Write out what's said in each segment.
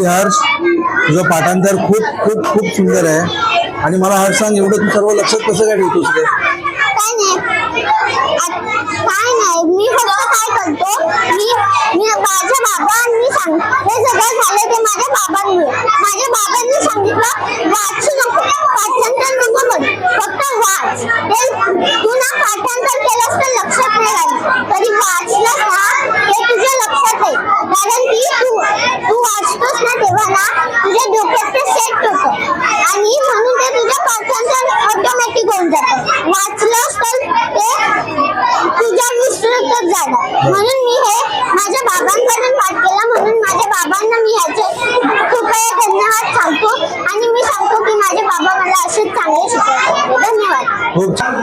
हर्ष तुझं पाठांतर खूप खूप खूप सुंदर आहे. आणि मला हर्ष सांग एवढं तू सर्व लक्षात कसं काय ठेवतोस ते काय नाही मी फक्त काय करतो मी मी माझ्या बाबांनी सांग हे सगळं झालं ते माझ्या बाबांनी. माझ्या बाबांनी सांगितलं वाचू नको पाठांतर नको कर फक्त वाच. ते तू ना पाठांतर केलंस तर लक्षात नाही राहील. तरी वाचलंस ना ते तुझ्या लक्षात आहे. कारण की तू तू वाचतोस ना तेव्हा ना तुझ्या डोक्यात ते सेट होतं. आणि म्हणून ते तुझं पाठांतर ऑटोमॅटिक होऊन जातं. वाच तर ते तुझ्या विसरतच जाणार म्हणून मी हे माझ्या बाबांकडून पाठ केला म्हणून माझ्या बाबांना मी ह्याचे कृपया धन्यवाद सांगतो आणि मी सांगतो की माझे बाबा मला असेच चांगले शिकवतात धन्यवाद खूप छान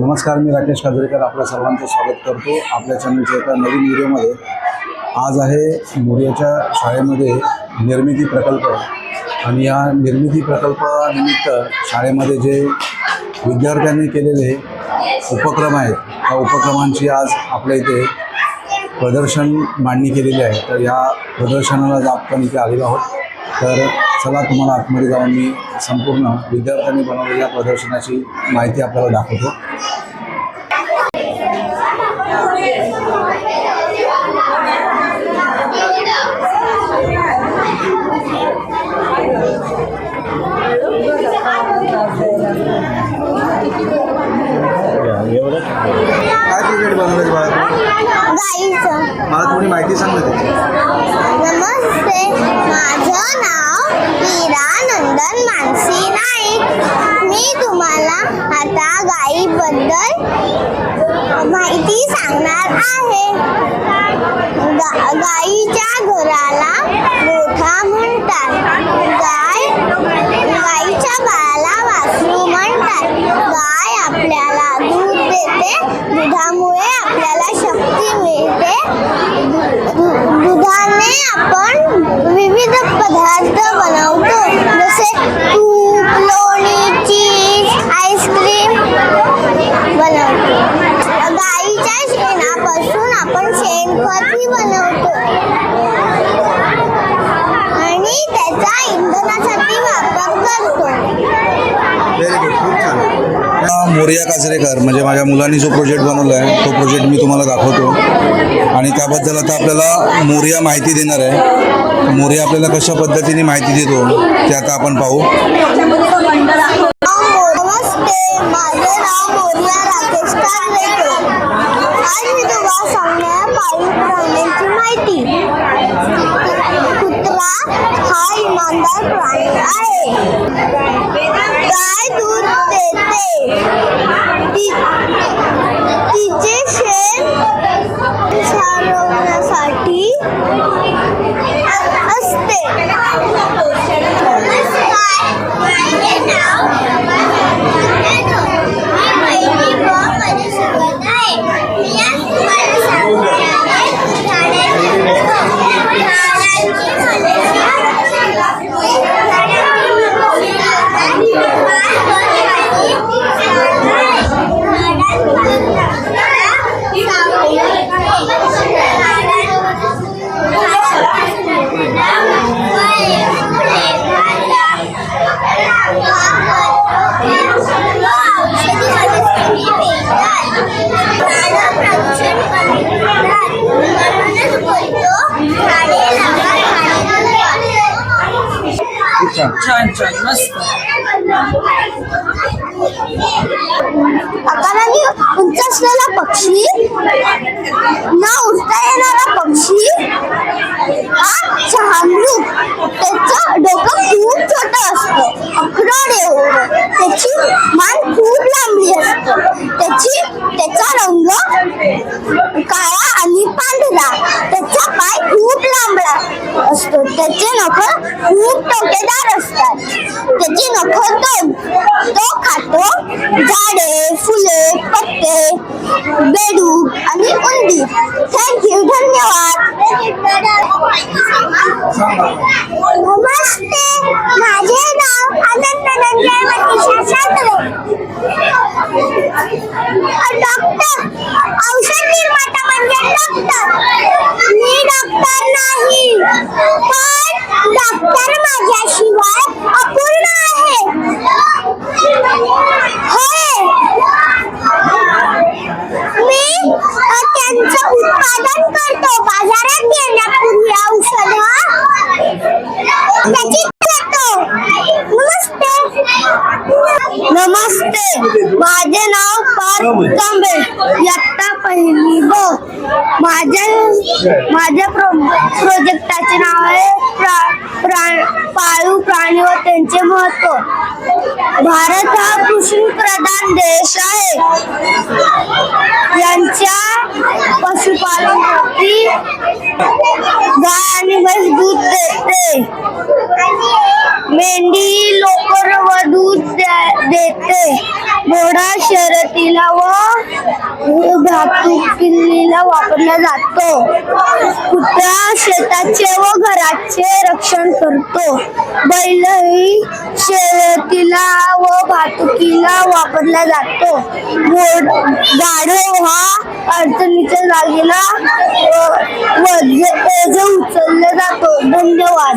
नमस्कार मी राकेश काजरेकर. आपल्या सर्वांचं स्वागत करतो. आपल्या चॅनलच्या एका नवीन व्हिडिओमध्ये. आज आहे मोर्याच्या शाळेमध्ये निर्मिती प्रकल्प. आणि या निर्मिती प्रकल्पानिमित्त शाळेमध्ये जे विद्यार्थ्यांनी केलेले उपक्रम आहेत त्या उपक्रमांची आज आपल्या इथे प्रदर्शन मांडणी केलेली आहे. तर या प्रदर्शनाला आपण इथे आलेलो आहोत. तर चला तुम्हाला आतमध्ये जाऊन मी संपूर्ण विद्यार्थ्यांनी बनवलेल्या प्रदर्शनाची माहिती आपल्याला दाखवतो. काय प्रोजेक्ट बनवलं मला थोडी माहिती सांग ना त्याची नमस्ते. माझं नाव मीरा नंदन मानसी नाईक. मी तुम्हाला आता गाईबद्दल माहिती सांगणार आहे. गा- गाईच्या घराला गोठा म्हणतात. गाय गाईच्या बाळाला वासरू म्हणतात. गाय आपल्याला दूध देते. दुधामुळे आपल्याला शक्ती मिळते. दु- दुधाने आपण विविध पदार्थ बनवतो. जसे तूप लोणी चीज आईस्क्रीम बनवतो. गाईच्या शेणापासून आपण शेणखतही बनवतो आणि त्याचा इंधनासाठी वापर करतो व्हेरी गुड खूप छान हा, मोरिया काजरेकर म्हणजे माझ्या मुलांनी जो प्रोजेक्ट बनवला आहे तो प्रोजेक्ट मी तुम्हाला दाखवतो. आणि त्याबद्दल आता आपल्याला मोरिया माहिती देणार आहे. मोरिया आपल्याला कशा पद्धतीने माहिती देतो ते आता आपण पाहू. नमस्ते माझे नाव मोरिया राकेश आज मी तुम्हाला सांगणार पाळीव प्राण्यांची माहिती. कुत्रा हा इमानदार प्राणी आहे. गाय दूध देते. 快乐快乐 छान छान छान मस्त. उंच असलेला पक्षी ना उठता येणारा पक्षी शहाणूक त्याचं डोकं खूप छोट असतं अक्रोड एवढं त्याची मान खूप लांबली असते. त्याची त्याचा रंग काळा आणि पांढरा. त्याचा पाय खूप लांबला असतो. त्याचे नख खूप टोकेदार तो तो खातो झाडे फुले पत्ते बेडूक आणि उंदीर थँक्यू धन्यवाद नमस्ते माझे नाव आनंद धनंजय मनीषा सातवे डॉक्टर औषध निर्माता म्हणजे डॉक्टर. मी डॉक्टर नाही पण डॉक्टर माझ्याशिवाय अपूर्ण आहे. मी त्यांचं उत्पादन करतो. बाजारात येण्यापूर्वी औषध. त्याची नमस्ते. नमस्ते. माझे नाव पार्थ तांबे इयत्ता पहिली माझ्या माझ्या प्रो प्रोजेक्टाचे नाव आहे प्रा, प्रा, पाळीव प्राणी व त्यांचे महत्त्व. भारत हा कृषी प्रधान देश आहे. यांच्या पशुपालनासाठी गाय आणि म्हैस दूध देते. मेंढी लोकर व दूध देते. घोडा शर्यतीला व धातुकिल्लीला वापरला जातो. कुत्रा शेताचे व घराचे रक्षण करतो. बैल शेतीला व वाहतुकीला वापरला जातो. घोड गाढव हा अडचणीच्या जागेला उचलला जातो. धन्यवाद.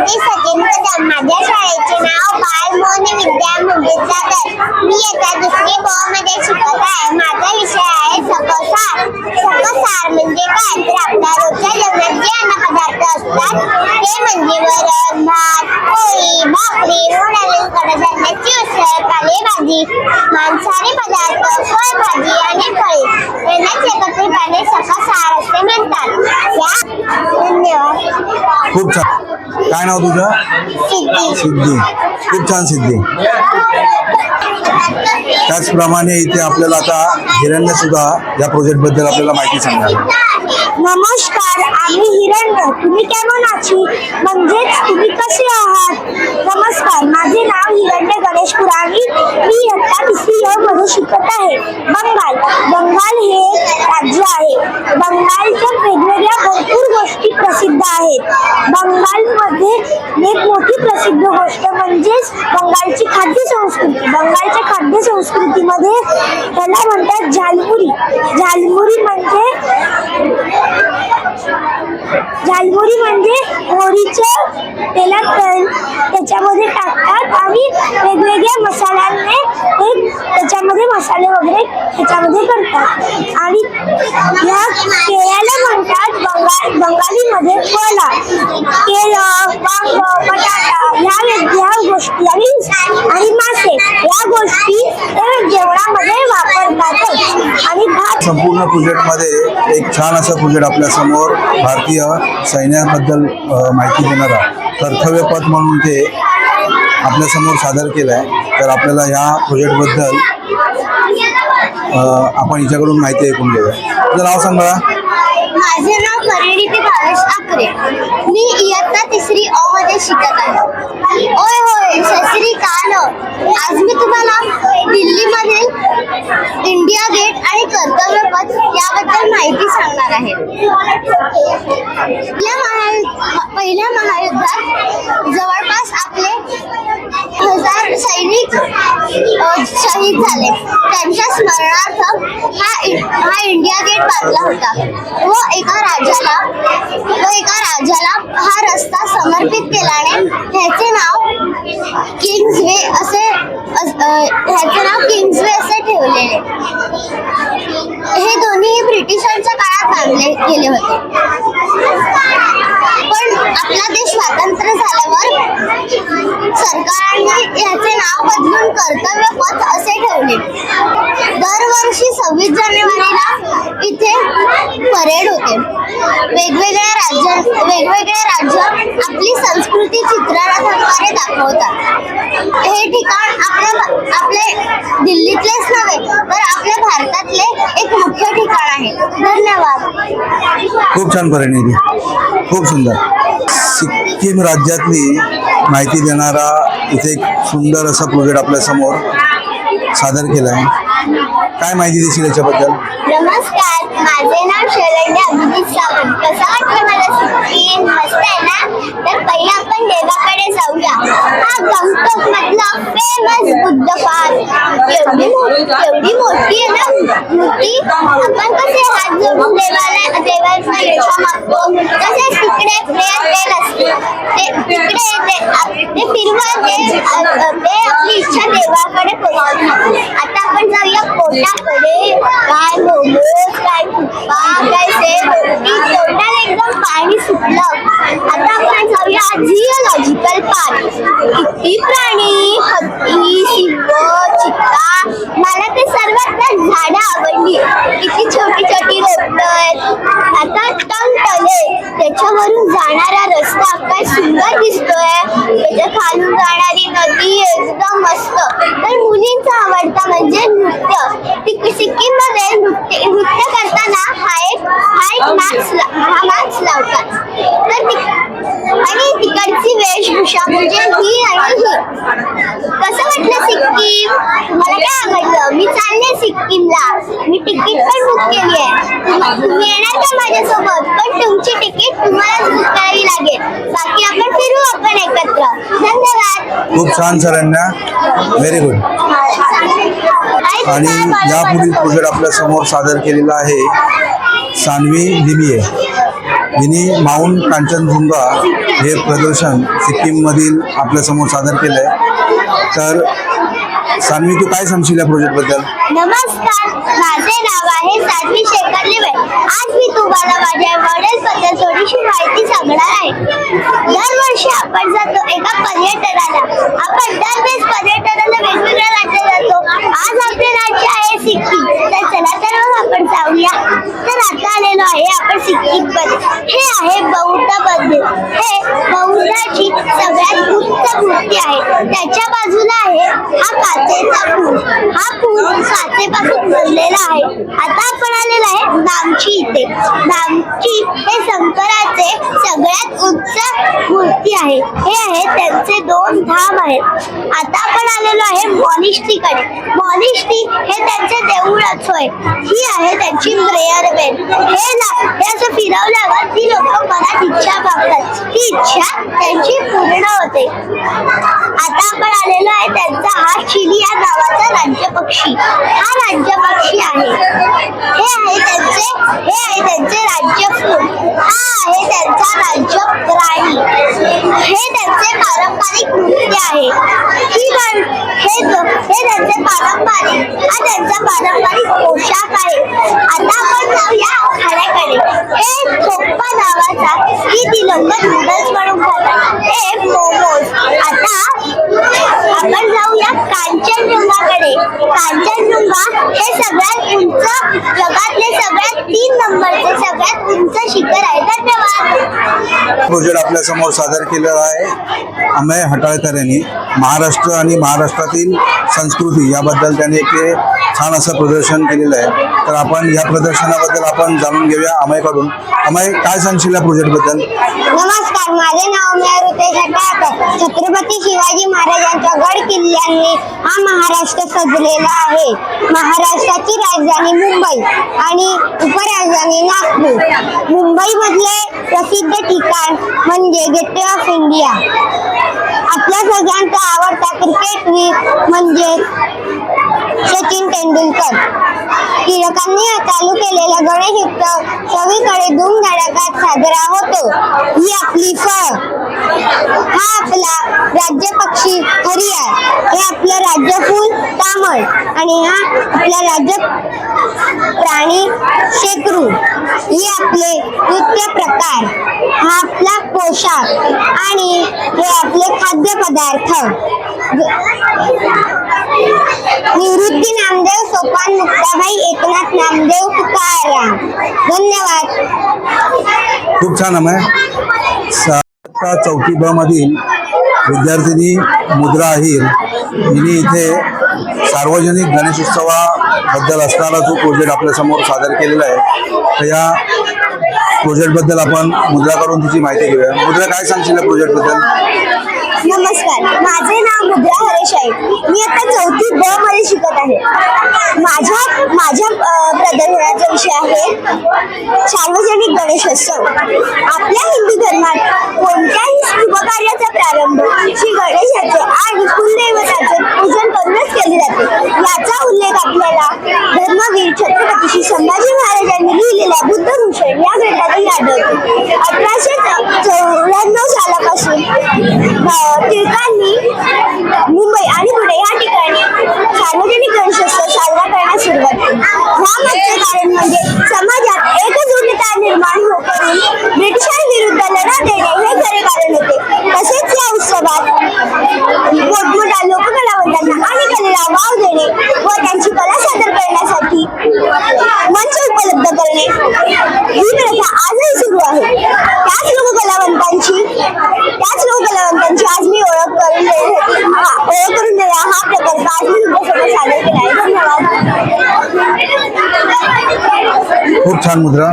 नाव सचिन कदम माझ्या शाळेचे नाव बालमोहन विद्या मंदिर मी येत्या दुसरी ब मध्ये शिकत आहे. माझा विषय आहे सकसार सकसार म्हणजे काय? तर आपल्या रोजच्या जेवणात जे अन्न असतात ते म्हणजे वरण भात पोळी भाकरी उन्हाळी कडधान्याची उसळ पालेभाजी मांसाहारी पदार्थ फळभाजी आणि फळे. यांनाच एकत्रितपणे सकसार असे म्हणतात. धन्यवाद. खूप छान. काय नाव तुझं सिद्धी सिद्धी खूप छान सिद्धी त्याचप्रमाणे इथे आपल्याला आता हिरण्य सुद्धा या प्रोजेक्टबद्दल आपल्याला माहिती सांगणार नमस्कार आम्ही हिरण्य. तुम्ही केमन आची म्हणजेच तुम्ही कसे आहात? नमस्कार माझे नाव हिरण्य गणेश पुराणी. मी इयत्ता तिसरी मध्ये शिकत आहे. बंगाल. बंगाल हे एक राज्य आहे. बंगालच्या वेगवेगळ्या भरपूर गोष्टी प्रसिद्ध आहेत. बंगालमध्ये एक मोठी प्रसिद्ध गोष्ट म्हणजेच बंगालची खाद्य संस्कृती बंगालच्या खाद्य संस्कृतीमध्ये त्याला म्हणतात झालमुरी. झालमुरी म्हणजे झालमुरी म्हणजे मोहरीचं तेलात त्याच्यामध्ये टाकतात आणि वेगवेगळ्या मसाल्यांनी ते त्याच्यामध्ये मसाले वगैरे त्याच्यामध्ये करतात. आणि या केळ्याला म्हणतात बंगाल बंगालीमध्ये कोला केळ वांग बटाटा ह्या वेगळ्या गोष्टी आणि आणि मासे. या गोष्टी ते जेवणामध्ये वापरतातच आणि भात संपूर्ण प्रोजेक्टमध्ये एक छान असं प्रोजेक्ट आपल्यासमोर भारतीय सैन्याबद्दल माहिती देणारा कर्तव्यपथ म्हणून ते आपल्यासमोर सादर केलं आहे तर आपल्याला ह्या प्रोजेक्टबद्दल आपण हिच्याकडून माहिती ऐकून घेऊया. तुझं नाव सांग माझे नाव परिणिती भावेश आकरे. मी इयत्ता तिसरी अ मध्ये शिकत आहे. होय होय सश्री काल आज मी तुम्हाला दिल्लीमधील इंडिया गेट आणि कर्तव्य पथ याबद्दल माहिती सांगणार आहे. या महा पहिल्या महायुद्धात जवळपास आपले हजार सैनिक शहीद झाले. त्यांच्या स्मरणार्थ हा इ- हा इंडिया गेट बांधला होता. व एका राजाला व एका राजाला हा रस्ता समर्पित केल्याने ह्याचे नाव किंग्स वे असे त्याचं नाव किंग्सवे असे ठेवलेले हे दोन्ही ब्रिटिशांच्या काळात बांधले गेले होते. पण आपला देश स्वातंत्र्य झाल्यावर सरकारने याचे नाव बदलून कर्तव्य पथ असे ठेवले. दरवर्षी सव्वीस जानेवारीला इथे परेड होते. वेगवेगळ्या राज्या वेगवेगळ्या राज्य आपली संस्कृती चित्रणाद्वारे दाखवतात. हे ठिकाण आपल्या आपले दिल्लीतलेच नव्हे तर आपल्या भारतातले एक मुख्य ठिकाण आहे. धन्यवाद. खूप छान परिणिती खूप सुंदर. सिक्कीम राज्यातली माहिती देणारा इथे एक सुंदर असा प्रोजेक्ट आपल्यासमोर सादर केला आहे. काय माहिती देशील याच्याबद्दल? नमस्कार. माझे नाव शरण्य अभिजित सावंत. कसं वाटलं मला सिक्कीम? मस्त आहे ना? तर पहिले आपण देवाकडे लावला हा गंगटोक मधला फेमस बुद्ध पार्क एवढी एवढी मोठी आहे ना मूर्ती. आपण कसे हात जोडून देवाला देवाला इच्छा मागतो. तसेच तिकडे प्रेयर बेल असते. ते तिकडे ते ते फिरवा ते ते आपली इच्छा देवाकडे पोहोचवतात आता आपण जाऊया पोटाकडे काय मोमोज काय तुप्पा काय ते. तोंडाला एकदम पाणी सुटलं. आता आपण जाऊया जिओलॉजिकल किती प्राणी? हत्ती सिंह चित्ता मला ते सर्वात झाडं आवडली. किती छोटी छोटी रोपट आहेत. आता टंग टले त्याच्यावरून जाणारा रस्ता काय सुंदर दिसतोय. त्याच्या खालून जाणारी नदी एकदम मस्त. मुलींचा आवडता म्हणजे नृत्य. सिक्कीममध्ये नृत्य नृत्य करताना हा एक हा एक मॅक्स हा मॅक्स लावतात. तर आणि तिकडची वेशभूषा म्हणजे ही आणि ही. कसं वाटलं सिक्कीम मला काय आवडलं? मी चालले सिक्कीमला. मी तिकीट पण बुक केली आहे. तुम- तुम्ही येणार का माझ्यासोबत? पण तुमची तिकीट तुम्हालाच बुक करावी लागेल. बाकी आपण फिरू आपण एकत्र. धन्यवाद. खूप छान सरांना. व्हेरी गुड आणि यापुढील प्रोजेक्ट आपल्यासमोर सादर केलेला आहे. सानवी दिमिये हिने माउंट कांचनजुंगा हे प्रदर्शन सिक्कीममधील आपल्यासमोर सादर केलं आहे तर सानवी तू काय सांगशील या प्रोजेक्टबद्दल नमस्कार माझे नाव आहे सानवी शेखर लिवे आज मी तुम्हाला माझ्या मॉडेल बद्दल थोडीशी माहिती सांगणार आहे. दरवर्षी आपण जातो एका पर्यटनाला. आपण दरवेळेस पर्यटनाला वेगवेगळ्या राज्यात जातो. आज आपले राज्य आहे सिक्कीम. तर चला तर मग आपण जाऊया. तर आता आलेलो आहे आपण सिक्कीममध्ये हे आहे बौद्ध मंदिर. हे बौद्धाची सगळ्यात उच्च मूर्ती आहे. त्याच्या बाजूला आहे हा हा पूल साचेपासून बनलेला आहे. आता आपण आलेलो आहे नामची इथे. नामची हे शंकराचे सगळ्यात उच्च मूर्ती आहे. हे आहे त्यांचे दोन धाम आहेत. आता आपण आलेलो आहे मॉनिस्ट्रीकडे मॉनिष्टी हे त्यांचे देऊळच होय ही आहे त्यांची प्रेयर बेल हे ना हे असं फिरवल्यावर ती लोक मनात इच्छा मागतात ही इच्छा त्यांची पूर्ण होते. आता आपण आलेलो आहे त्यांचा हा चिली या नावाचा राज्य पक्षी हा राज्य पक्षी आहे. हे आहे त्यांचे हे आहे त्यांचे राज्य फूल. हा आहे त्यांचा राज्य प्राणी हे त्यांचे पारंपरिक नृत्य आहे. ही गण हे हे त्यांचे पारंपरिक हा त्यांचा पारंपरिक पोशाख आहे. आता आपण जाऊया खाण्याकडे. हे खोप्पा नावाचा ही ती लोक नूडल्स बनवून खातात. हे मोमोज आता आपण जाऊया कांचनजंगाकडे कांचनजंगा हे सगळ्यात उंच जगातले सगळ्यात तीन नंबरचे सगळ्यात उंच शिखर आहे. धन्यवाद. प्रोजेक्ट आपल्यासमोर सादर केलेला आहे. अमय हटाळकर यांनी महाराष्ट्र आणि महाराष्ट्रातील संस्कृती याबद्दल त्यांनी एक छान असं प्रदर्शन केलेलं आहे. तर आपण या प्रदर्शनाबद्दल आपण जाणून घेऊया अमयकडून. अमय काय सांगशील या प्रोजेक्टबद्दल? नमस्कार माझे नाव मी रुतेश हटाळकर. छत्रपती शिवाजी महाराजांच्या गड किल्ल्यांनी हा महाराष्ट्र सजलेला आहे. महाराष्ट्राची राजधानी मुंबई आणि उपराजधानी नागपूर. मुंबई मधले प्रसिद्ध ठिकाण म्हणजे गेटवे ऑफ इंडिया. आपल्या सगळ्यांचा आवडता क्रिकेट म्हणजे सचिन तेंडुलकर. टिळकांनी चालू केलेला गणेश उत्सव सगळीकडे धूमधडाक्यात साजरा होतो. ही आपली फळ. हा आपला राज्य पक्षी हरियाळ हे आपलं राज्य फूल तामळ आणि हा आपला राज्य प्राणी शेकरू. हे आपले नृत्य प्रकार. हा आपला पोशाख आणि हे आपले खाद्यपदार्थ. निवृत्ती नामदेव सोपान मुक्ताबाई एकनाथ नामदेव तुकाराम. धन्यवाद. खूप छान आहे. सा- चौथी ब मधील विद्यार्थिनी मुद्रा अहिर हिने इथे सार्वजनिक गणेशोत्सवाबद्दल असणारा जो प्रोजेक्ट आपल्यासमोर सादर केलेला आहे तर या प्रोजेक्टबद्दल आपण मुद्रा करून तिची माहिती घेऊया. मुद्रा काय सांगशील या प्रोजेक्टबद्दल नमस्कार. माझे नाव मुद्रा हरेश आहे. मी आता चौथी ब मध्ये शिकत आहे. माझ्या माझ्या प्रदर्शनाचा विषय आहे सार्वजनिक गणेशोत्सव. आपल्या हिंदू धर्मात कोणत्याही शुभ कार्याचा प्रारंभ श्री गणेशाचे आणि कुलदैवताचे पूजन करूनच केले जाते. याचा उल्लेख आपल्याला धर्मवीर छत्रपती श्री संभाजी महाराजांनी लिहिलेल्या बुद्धभूषण या ग्रंथातही आढळतो अठराशे चौऱ्याण्णव सालापासून अ, टिळकांनी मुंबई आणि पुणे या ठिकाणी सार्वजनिक गणेशोत्सव साजरा करण्यास सुरुवात केली यामागचे कारण म्हणजे समाजात एकजुटता निर्माण हो करून ब्रिटिशांविरुद्ध लढा देणे हे खरे कारण होते तसेच या उत्सवात मोठमोठ्या लोककलावंतांना आणि कलेला वाव देणे व त्यांची कला सादर करण्यासाठी मंच उपलब्ध करणे ही प्रथा आजही सुरू आहे त्याच लोककलावंतांची त्याच लोककलावंतांची आज मी ओळख करून देण्यासाठी हा ओळख करून देणं हा प्रकल्प आज मी तुमच्यासमोर सादर केला आहे धन्यवाद खूप छान मुद्रा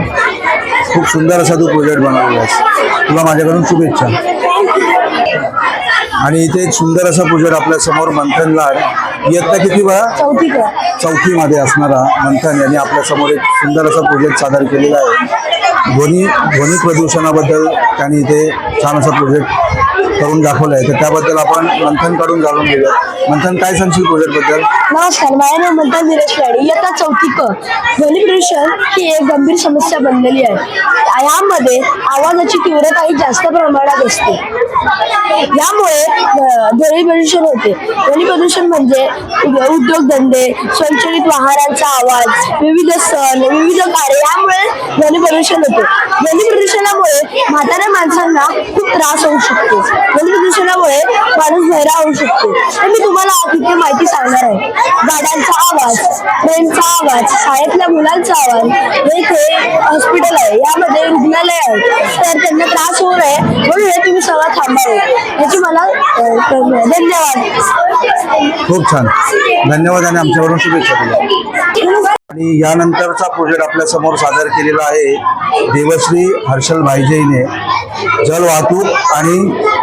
खूप सुंदर असा तू प्रोजेक्ट बनवलेला आहेस तुला माझ्याकडून शुभेच्छा. आणि इथे एक सुंदर असा प्रोजेक्ट आपल्यासमोर मंथन लाड इयत्ता किती चौथी चौथीमध्ये असणारा मंथन. यांनी आपल्यासमोर एक सुंदर असा प्रोजेक्ट सादर केलेला आहे. ध्वनी ध्वनी प्रदूषणाबद्दल त्यांनी इथे छान असा प्रोजेक्ट करून दाखवलं आहे तर त्याबद्दल आपण मंथनकडून जाणून घेऊया मंथन काय सांगशील प्रोजेक्टबद्दल? नमस्कार माझे नाव मंथन निलेश लाडे इयत्ता चौथी क. ध्वनी प्रदूषण ही एक गंभीर समस्या बनलेली आहे. यामध्ये आवाजाची तीव्रताही जास्त प्रमाणात असते. यामुळे ध्वनी प्रदूषण होते. ध्वनी प्रदूषण म्हणजे उद्योगधंदे स्वयंचलित वाहनांचा आवाज विविध सण विविध कार्य यामुळे ध्वनी प्रदूषण होते. ध्वनी म्हाताऱ्या माणसांना खूप त्रास होऊ शकतो. ध्वनी प्रदूषणामुळे माणूस बहिरा होऊ शकतो. तर मी तुम्हाला तिथे माहिती सांगणार आहे. गाड्यांचा आवाज ट्रेनचा आवाज शाळेतल्या मुलांचा आवाज येथे हॉस्पिटल आहे यामध्ये रुग्णालय आहे. तर त्यांना त्रास होऊ नये म्हणून हे तुम्ही सगळं थांबावे याची मला धन्यवाद. खूप छान. धन्यवाद आणि आमच्याकडून शुभेच्छा आणि यानंतरचा प्रोजेक्ट आपल्यासमोर सादर केलेला आहे देवश्री हर्षल भाईजेने. जल वाहतूक आणि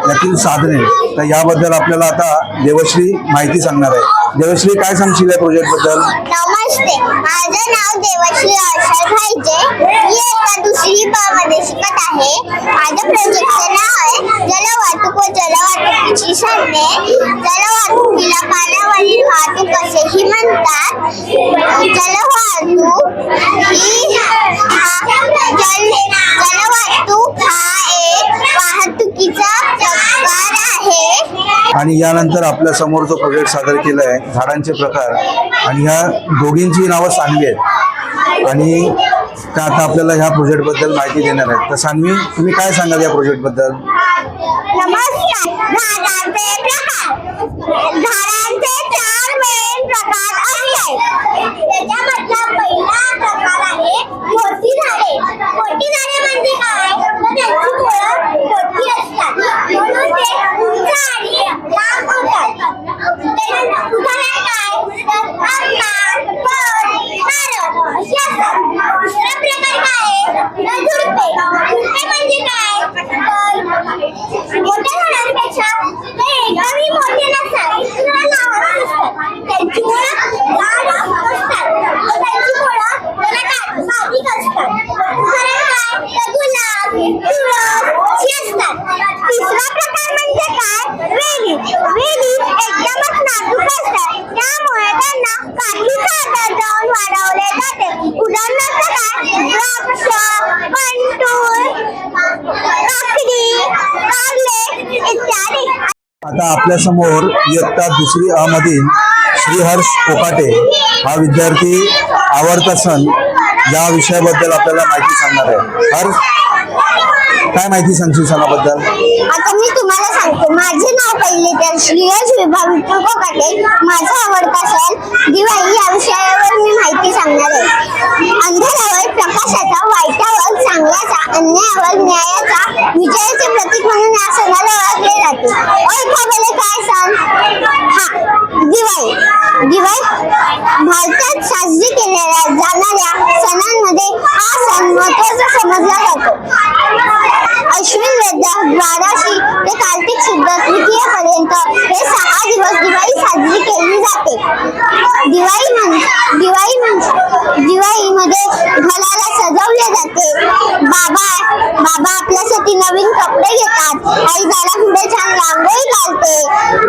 यातील साधने. तर याबद्दल आपल्याला आता देवश्री माहिती सांगणार आहे. देवश्री काय सांगशील या प्रोजेक्टबद्दल? नमस्ते. माझं नाव देवश्री हर्षल भाईजे. मी आता दुसरी मध्ये शिकत आहे. माझ्या प्रोजेक्टचं नाव आहे जल वाहतूक व जल वाहतुकीची साधने जल पाण्यावरील वाहतूक असेही म्हणतात जलवाहतूक ही जल जलवाहतूक हा एक वाहतुकीचा प्रकार आहे. आणि यानंतर आपल्यासमोर जो प्रोजेक्ट सादर केला आहे झाडांचे प्रकार. आणि ह्या दोघींची नावं सान्वी आहेत. आणि त्या आता आपल्याला ह्या प्रोजेक्टबद्दल माहिती देणार आहेत. तर सान्वी तुम्ही काय सांगाल या प्रोजेक्टबद्दल नमस्कार झाडांचे चार मेन प्रकार आहेत. त्याच्यामधला पहिला प्रकार आहे मोठी झाडे. मोठी झाडे म्हणजे काय तर त्यांची फळं मोठी असतात म्हणून ते उंच आणि लांब होतात त्यानंतर उदाहरण काय तर आंबा फळ नारळ अशी असतात दुसरा प्रकार काय आहे तर झुडपे झुडपे म्हणजे काय तर मोठ्या झाडांपेक्षा ते एकदमही मोठे नसतात किंवा लहान असतात त्यांची मुळं जाड असतात व त्यांची मुळं जरा बारीक असतात उदाहरण काय तर गुलाब तुळस अशी असतात तिसरा प्रकार म्हणजे काय वेली वेली एकदमच नाजूक असतात त्यामुळे त्यांना काठीचा आकार जाऊन वाढवले जाते उदाहरणार्थ काय द्राक्ष पंटूर काकडी कारले इत्यादी आता आपल्यासमोर इयत्ता दुसरी अ मधील श्रीहर्ष कोकाटे हा विद्यार्थी आवडता सण या विषयाबद्दल आपल्याला माहिती सांगणार आहे. हर्ष काय माहिती सांगशील सणाबद्दल? आता मी तुम्हाला सांगतो माझे नाव पहिले तर श्रीयश विभाग विठ्ठल कोकाटे माझा आवडता सण दिवाळी या विषयावर मी माहिती सांगणार आहे. अंधारावर प्रकाशाचा वाईट चांगल्याचा अन्याय अन्यायावर न्यायाचा विजयाचे प्रतीक म्हणून या सणाला ओळखले जाते. ओळखा काय सण? हा दिवाळी. दिवाळी भारतात साजरी केलेल्या जाणाऱ्या सणांमध्ये हा सण महत्त्वाचा समजला जातो. अश्विन वैद्य द्वादशी ते कार्तिक शुद्ध तृतीयेपर्यंत हे सहा दिवस दिवाळी साजरी केली जाते. दिवाळी म्हणजे दिवाळी म्हणजे दिवाळीमध्ये घराला सजवले जाते बाबा बाबा आपल्यासाठी नवीन कपडे घेतात. आई दारापुढे छान रांगोळी घालते.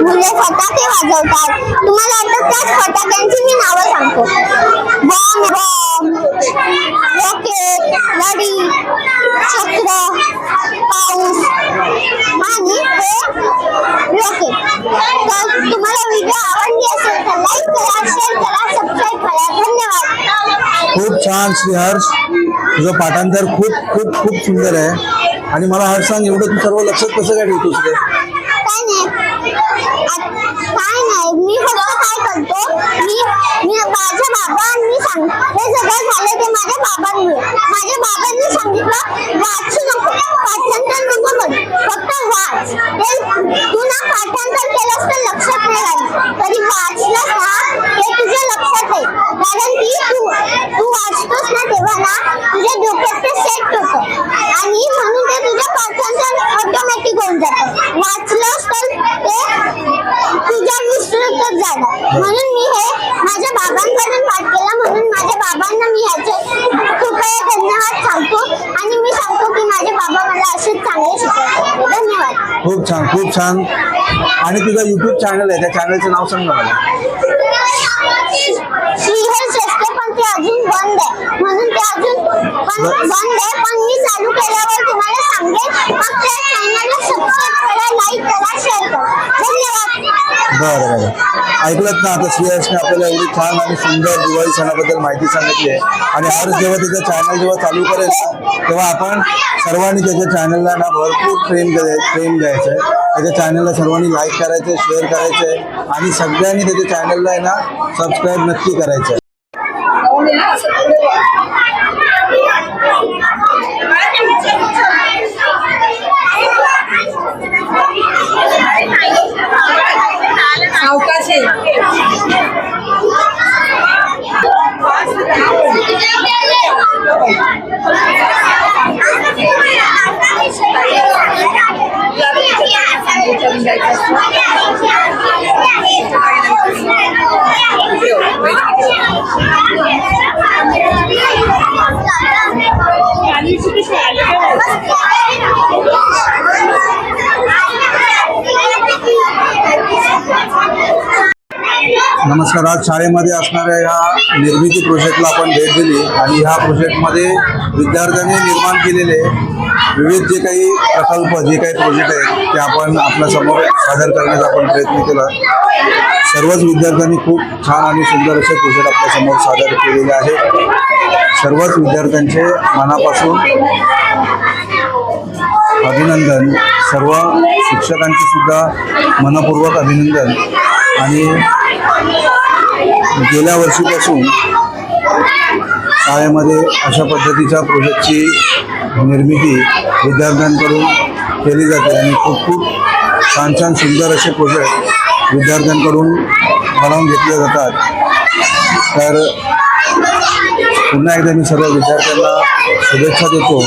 मुले फटाके वाजवतात. तुम्हाला आता त्याच फटाक्यांची मी नावं सांगतो. बॉम्ब बॉम्ब रॉकेट लढी छत्र पाऊस. आणि रॉकेट. तर तुम्हाला व्हिडिओ आवडली असेल तर लाईक करा शेअर करा सबस्क्राईब करा. धन्यवाद. खूप छान श्रीहर्ष. तुझं पाठांतर खूप खूप खूप सुंदर आहे. आणि मला हर सांग एवढं तू सर्व लक्षात कसं काय ठेवतोस ते काय नाही. काय नाही. मी फक्त काय करतो मी मी माझ्या बाबांनी सांग हे सगळं झालं ते माझ्या बाबांनी. माझ्या बाबांनी सांगितलं वाचू नको पाठांतर नको फक्त वाच. ते तू ना पाठांतर केलंस तर लक्षात नाही राहील. तरी वाचलंस ना ते तुझ्या लक्षात आहे. कारण की तू तू वाचतोस ना तेव्हा ना तुझ्या डोक्यात ते सेट होतं. आणि म्हणून ते तुझं पाठांतर ऑटोमॅटिक होऊन जातं. वाचलं तर ते तुझ्या विसरतच जाणार म्हणून मी हे माझ्या बाबांकडून पाठ केला म्हणून माझ्या बाबांना मी ह्याचे खूप वेळा धन्यवाद सांगतो आणि मी सांगतो की माझे बाबा मला असेच चांगले शिकवतात धन्यवाद खूप छान खूप छान. आणि तुझा युट्यूब चॅनल आहे त्या चॅनलचं नाव सांग ना मला. श्रीहर श्रेष्ठ पण ते अजून बंद आहे. ते अजून पण बंद आहे पण मी चालू केल्यावर तुम्हाला सांगेन. मग त्या चॅनलला सबस्क्राईब करा लाईक करा शेअर करा. धन्यवाद. बरं बरं. ऐकलत ना आता श्रेयसने आपल्याला एवढी छान आणि सुंदर दिवाळी सणाबद्दल माहिती सांगितली आहे. आणि हर्ष जेव्हा त्याचं चॅनल जेव्हा चालू करेल ना, तेव्हा आपण सर्वांनी त्याच्या चॅनलला ना भरपूर प्रेम प्रेम द्यायचं आहे. त्याच्या चॅनलला सर्वांनी लाईक करायचं आहे शेअर करायचं आहे. आणि सगळ्यांनी त्याच्या चॅनलला आहे ना सबस्क्राईब नक्की करायचं आहे. नमस्कार. आज शाळेमध्ये असणाऱ्या ह्या निर्मिती प्रोजेक्टला आपण भेट दिली आणि ह्या प्रोजेक्टमध्ये विद्यार्थ्यांनी निर्माण केलेले विविध जे काही प्रकल्प जे काही प्रोजेक्ट आहेत ते आपण आपल्यासमोर सादर करण्याचा आपण प्रयत्न केला. सर्वच विद्यार्थ्यांनी खूप छान आणि सुंदर असे प्रोजेक्ट आपल्यासमोर सादर केलेले आहेत सर्वच विद्यार्थ्यांचे मनापासून अभिनंदन. सर्व शिक्षकांचे सुद्धा मनपूर्वक अभिनंदन आणि गेल्या वर्षीपासून शाळेमध्ये अशा पद्धतीच्या प्रोजेक्टची निर्मिती विद्यार्थ्यांकडून केली जाते आणि खूप खूप छान छान सुंदर असे प्रोजेक्ट विद्यार्थ्यांकडून बनवून घेतले जातात. तर पुन्हा एकदा मी सर्व विद्यार्थ्यांना शुभेच्छा देतो.